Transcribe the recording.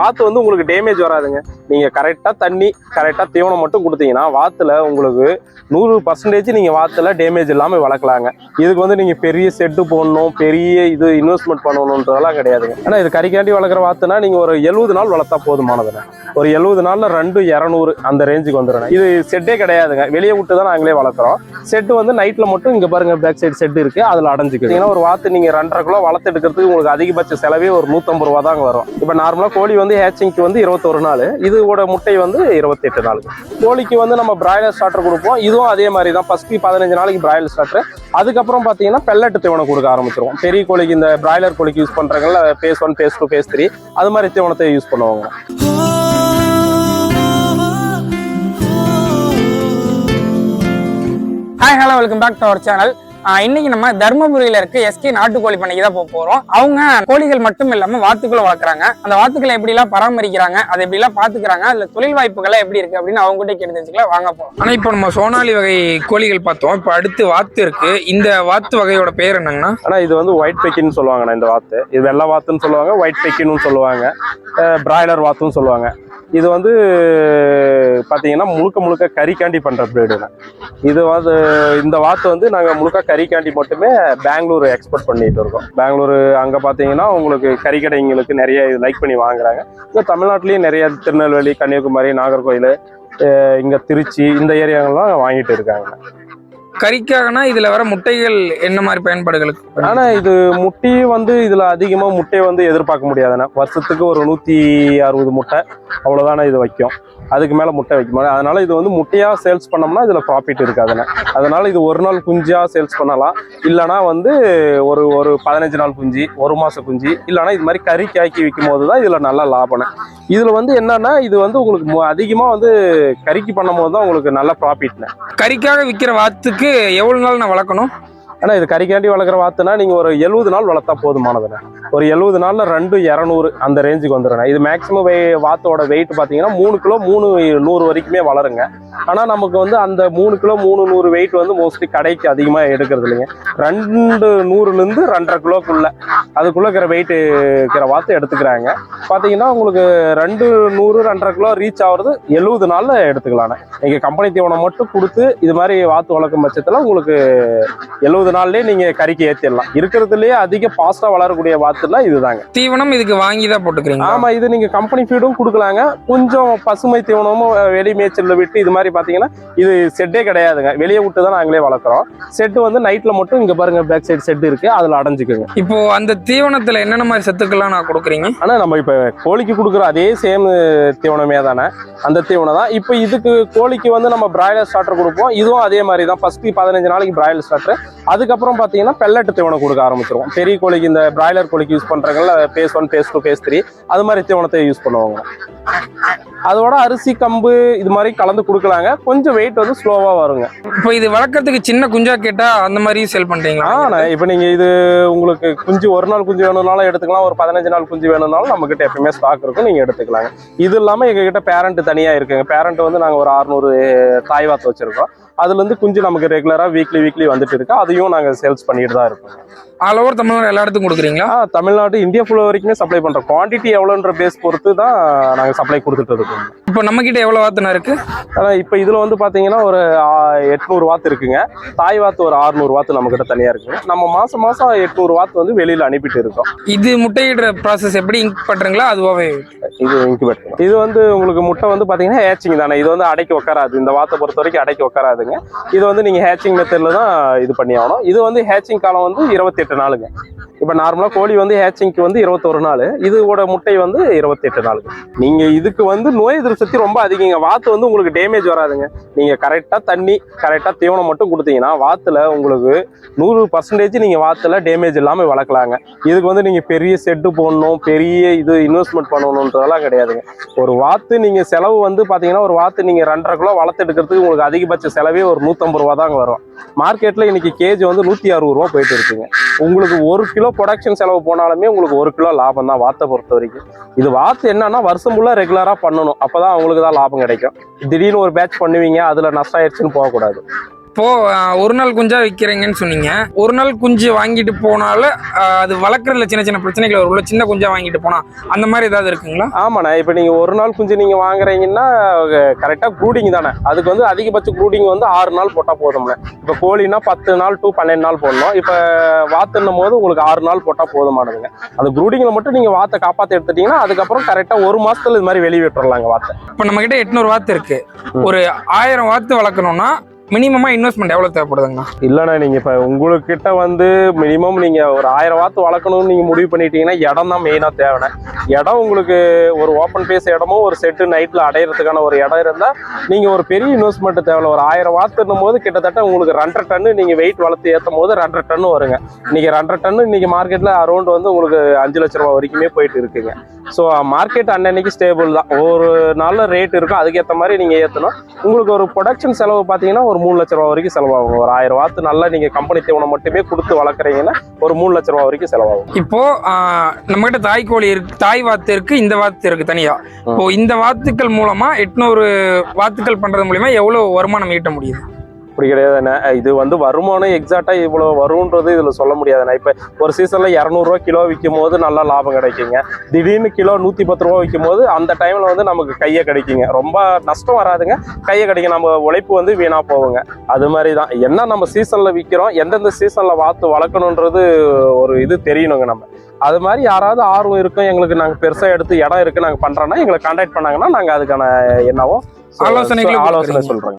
வாத்து வந்து உங்களுக்கு டேமேஜ் வராதுங்க. நீங்க கரெக்டா தண்ணி கரெக்டா தீவனம் மட்டும் கொடுத்தீங்கன்னா வாத்துல உங்களுக்கு நூறு பர்சன்டேஜ் நீங்க வாத்துல டேமேஜ் இல்லாம வளர்க்கலாங்க. இதுக்கு வந்து நீங்க பெரிய செட்டு போடணும் பெரிய இது இன்வெஸ்ட்மெண்ட் பண்ணணுன்றதெல்லாம் கிடையாதுங்க. ஆனா இது கறிக்காண்டி வளர்க்குற வாத்துனா நீங்க ஒரு எழுபது நாள் வளர்த்தா போதுமானதுங்க. ஒரு எழுபது நாள்ல ரெண்டு இரநூறு அந்த ரேஞ்சுக்கு வந்துடும் இது செட்டே கிடையாதுங்க. வெளியே விட்டு தான் நாங்களே வளர்க்குறோம். செட்டு வந்து நைட்ல மட்டும் இங்க பாருங்க பேக் சைடு செட் இருக்கு. அதுல அடைஞ்சுக்கிட்டீங்கன்னா ஒரு வாத்து நீங்க ரெண்டரை கிலோ வளர்த்து எடுக்கிறதுக்கு உங்களுக்கு அதிகபட்ச செலவே ஒரு நூத்தம்பது ரூபா தாங்க வரும். இப்போ நார்மலா கோழி வந்து ஹேச்சிங்க்கு வந்து இருபத்தொரு நாள். இதோட முட்டை வந்து இருபத்தெட்டு நாள். கோழிக்கு வந்து நம்ம பிராய்லர் ஸ்டார்டர் கொடுப்போம். இதுவும் அதே மாதிரி தான் ஃபஸ்ட்டு பதினஞ்சு நாளைக்கு பிராய்லர் ஸ்டார்டர் அதுக்கப்புறம் பார்த்தீங்கன்னா பெல்லட் தீவனம் கொடுக்க ஆரம்பிச்சிருவோம். பெரிய கோழிக்கு இந்த பிராய்லர் கோழிக்கு use பண்ணுறாங்கல்ல phase one phase two phase three அது மாதிரி தீவனத்தை யூஸ் பண்ணுவாங்க. Hi hello welcome back to our channel இன்னைக்கு நம்ம தர்மபுரியில இருக்க எஸ்கே நாட்டுக்கோழி பண்ணைக்கு தான் போக போறோம். அவங்க கோழிகள் மட்டும் இல்லாம வாத்துக்களும் வளர்க்குறாங்க. அந்த வாத்துக்களை எப்படி எல்லாம் பராமரிக்கிறாங்க அதை எப்படி எல்லாம் பாத்துக்கிறாங்க அதுல தொழில் வாய்ப்புகள் எப்படி இருக்கு அப்படின்னு அவங்க கிட்ட கேட்டு தெரிஞ்சுக்கலாம். வாங்க போறோம் ஆனா இப்போ நம்ம சோனாலி வகை கோழிகள் பார்த்தோம். இப்போ அடுத்து வாத்து இருக்கு. இந்த வாத்து வகையோட பேர் என்னங்கண்ணா? ஆனா இது வந்து ஒயிட் பெக்கின்னு சொல்லுவாங்கண்ணா இந்த வாத்து. இது வெள்ளை வாத்துன்னு சொல்லுவாங்க ஒயிட் பெக்கின்னு சொல்லுவாங்க பிராய்லர் வாத்துன்னு சொல்லுவாங்க. இது வந்து பார்த்தீங்கன்னா முழுக்க முழுக்க கறிக்காண்டி பண்ணுற பிரீடுங்க இது வந்து இந்த வாத்து வந்து நாங்கள் முழுக்க கறிக்காண்டி மட்டுமே பெங்களூர் எக்ஸ்போர்ட் பண்ணிட்டு இருக்கோம். பெங்களூர் அங்கே பார்த்தீங்கன்னா உங்களுக்கு கறிக்கடைங்களுக்கு நிறைய இது லைக் பண்ணி வாங்குறாங்க. இங்கே தமிழ்நாட்டிலையும் நிறைய திருநெல்வேலி கன்னியாகுமரி நாகர்கோயில் இங்கே திருச்சி இந்த ஏரியாங்கள்லாம் வாங்கிட்டு இருக்காங்க. கறிக்காகனா இதுல வர முட்டைகள் என்ன மாதிரி பயன்பாடுகளுக்கு ஆனா இது முட்டையும் வந்து இதுல அதிகமா முட்டையை வந்து எதிர்பார்க்க முடியாதுண்ணே வருஷத்துக்கு ஒரு நூத்தி அறுபது முட்டை அவ்வளவுதானே இது வைக்கும். அதுக்கு மேல முட்டை வைக்க முடியாது. அதனால இது வந்து முட்டையா சேல்ஸ் பண்ணோம்னா இதுல ப்ராஃபிட் இருக்காதுண்ணே அதனால இது ஒரு நாள் குஞ்சா சேல்ஸ் பண்ணலாம். இல்லைன்னா வந்து ஒரு ஒரு பதினஞ்சு நாள் குஞ்சு ஒரு மாச குஞ்சு இல்லைன்னா இது மாதிரி கறி காய்க்கி விற்கும் போது தான் இதுல நல்ல லாபம்ண்ணே இதுல வந்து என்னன்னா இது வந்து உங்களுக்கு அதிகமா வந்து கறிக்கு பண்ணும் போது தான் உங்களுக்கு நல்ல ப்ராஃபிட்ண்ணே கறிக்காக விற்கிற வாத்துக்கு எவ்வளவு நாள் நான் வளர்க்கணும்? ஆனா இது கறிக்காண்டி வளர்க்குற வாத்துனா நீங்க ஒரு எழுபது நாள் வளர்த்தா போதுமானதுண்ணே ஒரு எழுபது நாள்ல ரெண்டு இரநூறு அந்த ரேஞ்சுக்கு வந்துடும் இது மேக்ஸிமம் வெய் வாத்தோட வெயிட் பாத்தீங்கன்னா மூணு கிலோ மூணு நூறு வரைக்குமே வளருங்க. ஆனா நமக்கு வந்து அந்த மூணு கிலோ மூணு நூறு வெயிட் வந்து மோஸ்ட்லி கடைக்கு அதிகமா எடுக்கிறது இல்லைங்க. ரெண்டு நூறுல இருந்து ரெண்டரை கிலோக்குள்ள அதுக்குள்ள இருக்கிற வெயிட் இருக்கிற வாத்து எடுத்துக்கிறாங்க. பாத்தீங்கன்னா உங்களுக்கு ரெண்டு நூறு ரெண்டரை கிலோ ரீச் ஆகுறது எழுபது நாள்ல எடுத்துக்கலாண்ணே நீங்க கம்பெனி தீவனம் மட்டும் கொடுத்து இது மாதிரி வாத்து வளர்க்கும் பட்சத்துல உங்களுக்கு எழுபது நாள்லயே நீங்க கறிக்கு ஏத்திடலாம். இருக்கிறதுலயே அதிக ஃபாஸ்டா வளரக்கூடிய வாத்துனா இதுதாங்க. தீவனம் இதுக்கு வாங்கி தான் போட்டுக்கிறீங்க ஆமா இது நீங்க கம்பெனி ஃபீடும் கொடுக்கலாங்க. கொஞ்சம் பசுமை தீவனமும் வெளி மேய்ச்சல்ல விட்டு இது மாதிரி பாத்தீங்கன்னா இது செட்டே கிடையாதுங்க. வெளியே விட்டு தான் நாங்களே வளர்க்குறோம். செட்டு வந்து நைட்ல மட்டும் இங்க பாருங்க பேக் சைடு செட் இருக்கு. அதுல அடைஞ்சுக்குங்க. இப்போ அந்த தீவனத்துல என்னென்ன மாதிரி சத்துக்கள்லாம் நான் கொடுக்குறீங்க? ஆனா நம்ம இப்ப கோழிக்கு கொடுக்குற அதே சேம் தீவனமே தானே. அந்த தீவனம் தான். இப்போ இதுக்கு கோழிக்கு வந்து நம்ம பிராய்லர் ஸ்டார்டர் கொடுப்போம். இதுவும் அதே மாதிரி தான். ஃபர்ஸ்ட் பதினஞ்சு நாளைக்கு பிராய்லர் ஸ்டார்டர் அதுக்கப்புறம் பார்த்தீங்கன்னா பெல்லட் தீவனம் கொடுக்க ஆரம்பிச்சிருவோம். பெரிய கோழிக்கு இந்த பிராய்லர் கோழிக்கு யூஸ் பண்றாங்கல்ல phase one phase two phase three அது மாதிரி தீவனத்தை யூஸ் பண்ணுவாங்க. அதோட அரிசி கம்பு இது மாதிரி கலந்து கொடுக்கலாங்க. கொஞ்சம் வெயிட் வந்து ஸ்லோவா வருங்க. இப்போ இது வளர்க்கறதுக்கு சின்ன குஞ்சா கேட்டா அந்த மாதிரி சேல் பண்றீங்களா? ஆனா இப்போ நீங்க இது உங்களுக்கு குஞ்சு ஒரு நாள் குஞ்சு வேணும்னாலும் எடுத்துக்கலாம். ஒரு பதினஞ்சு நாள் குஞ்சு வேணும்னாலும் நம்ம கிட்ட எப்பயுமே ஸ்டாக் இருக்கும். நீங்க எடுத்துக்கலாங்க. இது இல்லாம எங்க கிட்ட பேரண்ட் தனியா இருக்குங்க. பேரண்ட் வந்து நாங்க ஒரு அறுநூறு தாய் வாத்து வச்சிருக்கோம். அதுல இருந்து குஞ்சு நமக்கு ரெகுலரா வீக்லி வீக்லி வந்துட்டு இருக்கு. அதையும் நாங்க சேல்ஸ் பண்ணிட்டு தான் இருக்கோம். ஆல் ஓவர் தமிழ்நாடு எல்லா இடத்துக்கும் கொடுக்குறீங்களா? தமிழ்நாடு இந்தியா ஃபுல் வரைக்குமே சப்ளை பண்றோம். குவான்டிட்டி எவ்வளோன்ற பேஸ் பொறுத்து தான் நாங்க சப்ளை கொடுத்துட்டு இருக்கோம். இப்போ நம்ம கிட்ட எவ்வளவு வாத்துனா இருக்கு? இப்போ இதுல வந்து பாத்தீங்கன்னா ஒரு எட்நூறு வாத்து இருக்குங்க. தாய் வாத்து ஒரு அறுநூறு வாத்து நம்ம கிட்ட தனியா இருக்குங்க நம்ம மாசம் மாசம் எட்நூறு வாத்து வந்து வெளியில அனுப்பிட்டு இருக்கோம். இது முட்டையிடுற ப்ராசஸ் எப்படி இங்க் பண்றீங்களா அதுவாவே? இது இன்குபேட்டர் இது வந்து உங்களுக்கு முட்டை வந்து பாத்தீங்கன்னா ஹேச்சிங் தானே. இது வந்து அடைக்கி உட்காராது இந்த வாத்தை பொறுத்த வரைக்கும் அடைக்கி உட்காராதுங்க இது வந்து நீங்க ஹேச்சிங் மெத்தட்ல தான் இது பண்ணி ஆகணும். இது வந்து ஹேச்சிங் காலம் வந்து இருபத்தெட்டு நாளுங்க. இப்போ நார்மலாக கோழி வந்து ஹேச்சிங்க்கு வந்து இருபத்தொரு நாள் இதோட முட்டை வந்து இருபத்தெட்டு நாள் நீங்கள் இதுக்கு வந்து நோய் எதிர்ப்பு சக்தி ரொம்ப அதிகங்க. வாத்து வந்து உங்களுக்கு டேமேஜ் வராதுங்க. நீங்கள் கரெக்டாக தண்ணி கரெக்டாக தீவனம் மட்டும் கொடுத்தீங்கன்னா வாத்தில் உங்களுக்கு நூறு பர்சன்டேஜ் நீங்கள் வாத்தில் டேமேஜ் இல்லாமல் வளர்க்கலாங்க. இதுக்கு வந்து நீங்கள் பெரிய செட்டு போடணும் பெரிய இது இன்வெஸ்ட்மெண்ட் பண்ணணுன்றதெல்லாம் கிடையாதுங்க. ஒரு வாத்து நீங்கள் செலவு வந்து பார்த்தீங்கன்னா ஒரு வாத்து நீங்கள் ரெண்டரை கிலோ வளர்த்து எடுக்கிறதுக்கு உங்களுக்கு அதிகபட்ச செலவே ஒரு நூற்றம்பது ரூபா தாங்க வரும் மார்க்கெட்டில் இன்னைக்கு கேஜி வந்து நூற்றி அறுபது ரூபா போயிட்டு இருக்குங்க. உங்களுக்கு ஒரு கிலோ ப்ரொடக்ஷன் செலவு போனாலுமே உங்களுக்கு ஒரு கிலோ லாபம் தான் வாத்தை பொறுத்த வரைக்கும். இது வாத்து என்னன்னா வருஷம் ஃபுல்லாக ரெகுலராக பண்ணணும் அப்போ தான் அவங்களுக்கு தான் லாபம் கிடைக்கும். திடீர்னு ஒரு பேட்ச் பண்ணுவீங்க அதில் நஷ்டம் ஆயிடுச்சுன்னு போகக்கூடாது. இப்போ ஒரு நாள் குஞ்சா விற்கிறீங்கன்னு சொன்னீங்க. ஒரு நாள் குஞ்சு வாங்கிட்டு போனாலும் அது வளர்க்குறதுல சின்ன சின்ன பிரச்சனைகள் வரும். உள்ள சின்ன குஞ்சா வாங்கிட்டு போனா அந்த மாதிரி ஏதாவது இருக்குங்களா? ஆமாண்ணே இப்போ நீங்கள் ஒரு நாள் குஞ்சு நீங்கள் வாங்குறீங்கன்னா கரெக்டாக க்ரூடிங் தானே. அதுக்கு வந்து அதிகபட்ச க்ரூடிங் வந்து ஆறு நாள் போட்டால் போதும்ண்ணே இப்போ கோழினா பத்து நாள் டு பன்னெண்டு நாள் போடணும். இப்போ வாத்துன்னும் போது உங்களுக்கு ஆறு நாள் போட்டால் போதுமானதுங்க. அந்த க்ரூடிங்கில் மட்டும் நீங்கள் வாத்தை காப்பாற்றி எடுத்துட்டீங்கன்னா அதுக்கப்புறம் கரெக்டாக ஒரு மாசத்துல இது மாதிரி வெளியே விட்டுறலாங்க வாத்தை. இப்போ நம்ம கிட்ட எட்நூறு வாத்து இருக்கு. ஒரு ஆயிரம் வாத்து வளர்க்கணும்னா மினிமமா இன்வெஸ்ட்மெண்ட் எவ்வளவு தேவைப்படுதுங்கண்ணா? இல்லைண்ணா நீங்கள் இப்போ உங்களுக்கிட்ட வந்து மினிமம் நீங்கள் ஒரு ஆயிரம் வாத்து வளர்க்கணும்னு நீங்கள் முடிவு பண்ணிட்டீங்கன்னா இடம் தான் மெயினாக தேவைண்ணே. இடம் உங்களுக்கு ஒரு ஓப்பன் பேஸ் இடமும் ஒரு செட்டு நைட்டில் அடையிறதுக்கான ஒரு இடம் இருந்தால் நீங்கள் ஒரு பெரிய இன்வெஸ்ட்மெண்ட் தேவையில்ல. ஒரு ஆயிரம் வாத்துன்னும் போது கிட்டத்தட்ட உங்களுக்கு ரெண்டரை டன்னு நீங்கள் வெயிட் வளர்த்து ஏற்றும் போது ரெண்டரை டன்னு வருங்க. இன்றைக்கி ரெண்டரை டன்னு இன்னைக்கு மார்க்கெட்டில் அரௌண்ட் வந்து உங்களுக்கு அஞ்சு லட்ச ரூபா வரைக்குமே போயிட்டு இருக்குங்க. ஸோ மார்க்கெட் அன்னன்னைக்கு ஸ்டேபிள் தான். ஒரு நாளில் ரேட் இருக்கும். அதுக்கேற்ற மாதிரி நீங்கள் ஏற்றணும் உங்களுக்கு ஒரு ப்ரொடக்ஷன் செலவு பார்த்தீங்கன்னா ஒரு மூணு லட்ச ரூபா வரைக்கும் செலவாகும். ஒரு ஆயிரம் வாத்து நல்லா நீங்கள் கம்பெனி தீவனம் மட்டுமே கொடுத்து வளர்க்குறீங்கன்னா ஒரு மூணு லட்ச ரூபா வரைக்கும் செலவாகும். இப்போ நம்ம கிட்ட தாய் கோழி இருக்கு தாய் வாத்து இருக்கு இந்த வாத்து இருக்கு தனியா. இப்போ இந்த வாத்துக்கள் மூலமா எட்நூறு வாத்துக்கள் பண்றது மூலியமா எவ்வளவு வருமானம் ஈட்ட முடியுது? அப்படி கிடையாதுண்ணே இது வந்து வருமானம் எக்ஸாக்டாக இவ்வளோ வரும்ன்றது இதில் சொல்ல முடியாதுண்ணே இப்போ ஒரு சீசனில் இரநூறுவா கிலோ விற்கும் போது நல்லா லாபம் கிடைக்குங்க. திடீர்னு கிலோ நூற்றி பத்து ரூபா விற்கும் போது அந்த டைமில் வந்து நமக்கு கையை கிடைக்குங்க. ரொம்ப நஷ்டம் வராதுங்க. கையை கிடைக்கும் நம்ம உழைப்பு வந்து வீணாக போகுங்க. அது மாதிரி தான் என்ன நம்ம சீசனில் விற்கிறோம் எந்தெந்த சீசனில் வாத்து வளர்க்கணுன்றது ஒரு இது தெரியணுங்க நம்ம. அது மாதிரி யாராவது ஆர்வம் இருக்கும் எங்களுக்கு நாங்கள் பெருசாக எடுத்து இடம் இருக்குது நாங்கள் பண்ணுறோன்னா எங்களை கான்டாக்ட் பண்ணாங்கன்னா நாங்கள் அதுக்கான என்னவோ ஆலோசனை கொடுக்குறீங்க. சொல்கிறோங்க